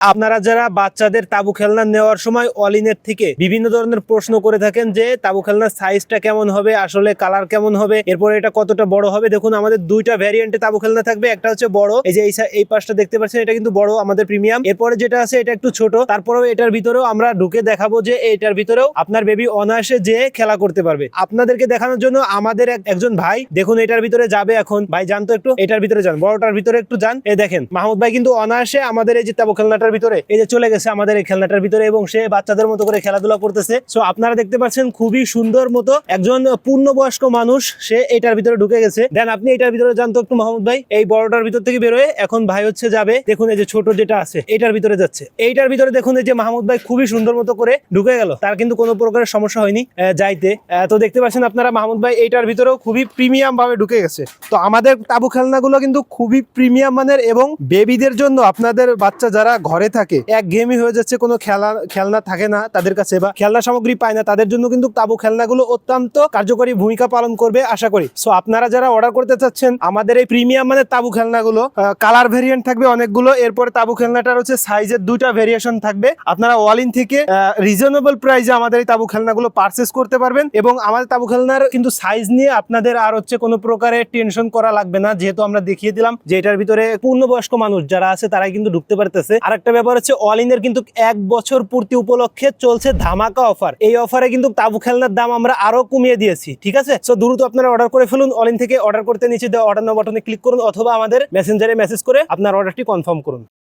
আপনারা যারা বাচ্চাদের তাবু খেলনা নেওয়ার সময় অলিনের থেকে বিভিন্ন ধরনের প্রশ্ন করে থাকেন যে তাবু খেলনার সাইজটা কেমন হবে, আসলে কালার কেমন হবে, এরপরে এটা কতটা বড় হবে, দেখুন আমাদের দুইটা ভ্যারিয়েন্টে তাবু খেলনা থাকবে, একটা হচ্ছে বড়, এই যে এই পাশটা দেখতে পাচ্ছেন, এটা কিন্তু বড় আমাদের প্রিমিয়াম এরপরে যেটা আছে, এটা একটু ছোট, তারপরেও এটার ভিতরেও আমরা ঢুকে দেখাবো যে এটার ভিতরেও আপনার বেবি অনায়াসে যে খেলা করতে পারবে। আপনাদেরকে দেখানোর জন্য আমাদের এক- একজন ভাই, দেখুন এটার ভিতরে যাবে এখন। ভাই জানতো একটু, এটার ভিতরে যান, বড়টার ভিতরে একটু যান। এ দেখেন, মাহমুদ ভাই কিন্তু অনায়াসে আমাদের এই যে তাবু খেলনাটার ভিতরে, এই যে চলে গেছে আমাদের এই খেলনাটার ভিতরে এবং সে বাচ্চাদের মতো করে খেলাধুলা করতেছে। সো আপনারা দেখতে পাচ্ছেন খুবই সুন্দর মতো একজন পূর্ণবয়স্ক মানুষ, সে এটার ভিতরে ঢুকে গেছে। দেন আপনি এটার ভিতরে জানতো একটু, মাহমুদ ভাই। এই বড়টার ভিতর থেকে বেরোয় এখন ভাই হচ্ছে যাবে। দেখুন এই যে ছোট যেটা আছে, এটার ভিতরে যাচ্ছে। এইটার ভিতরে দেখুন এই যে মাহমুদ ভাই খুবই সুন্দর মতো করে ঢুকে গেল। তার কিন্তু কোনো প্রকারের সমস্যা হয়নি যাইতে। তো দেখতে পাচ্ছেন আপনারা, মাহমুদ ভাই এইটার ভিতরেও খুবই প্রিমিয়াম ভাবে ঢুকে গেছে। তো আমাদের তাবু খেলনাগুলো কিন্তু খুবই প্রিমিয়াম মানের এবং বেবিদের জন্য আপনাদের বাচ্চা যারা ঘরে থাকে, এক গেমই হয়ে যাচ্ছে, কোনো খেলা, খেলনা থাকে না তাদের কাছে বা খেলনা সামগ্রী পায় না। তাদের জন্য কিন্তু তাবু খেলনাগুলো অত্যন্ত কার্যকরী ভূমিকা পালন করবে আশা করি। সো আপনারা যারা অর্ডার করতে চাচ্ছেন, আমাদের এই প্রিমিয়াম মানে তাবু খেলনাগুলো কালার ভেরিয়েন্ট থাকবে অনেকগুলো, এরপরে তাবু খেলনাটার হচ্ছে সাইজের দুইটা ভেরিয়েশন থাকবে। আপনারা ওয়ালিন থেকে রিজনেবল প্রাইসে আমাদের এই তাবু খেলনাগুলো পারচেস করতে পারবেন এবং আমাদের তাবু খেলনার কিন্তু সাইজ নিয়ে আপনাদের আর হচ্ছে কোনো প্রকারের টেনশন করা লাগবে না। যেহেতু আমরা দেখিয়ে দিলাম যে এটার ভিতরে পূর্ণবয়স্ক মানুষ যারা আছে, তারাই কিন্তু ঢুকতে পারতেছে। আর একটা ব্যাপার হচ্ছে অল ইন্ডিয়ার কিন্তু এক বছর পূর্তি উপলক্ষে চলছে ধামাকা অফার এই অফারে কিন্তু তাবু খেলনার দাম আমরা আরও কমিয়ে দিয়েছি, ঠিক আছে? তো দ্রুত আপনারা অর্ডার করে ফেলুন অলিন থেকে অর্ডার করতে নিচে দেওয়া অর্ডার বাটনে ক্লিক করুন, অথবা আমাদের মেসেঞ্জারে মেসেজ করে আপনার অর্ডারটি কনফার্ম করুন।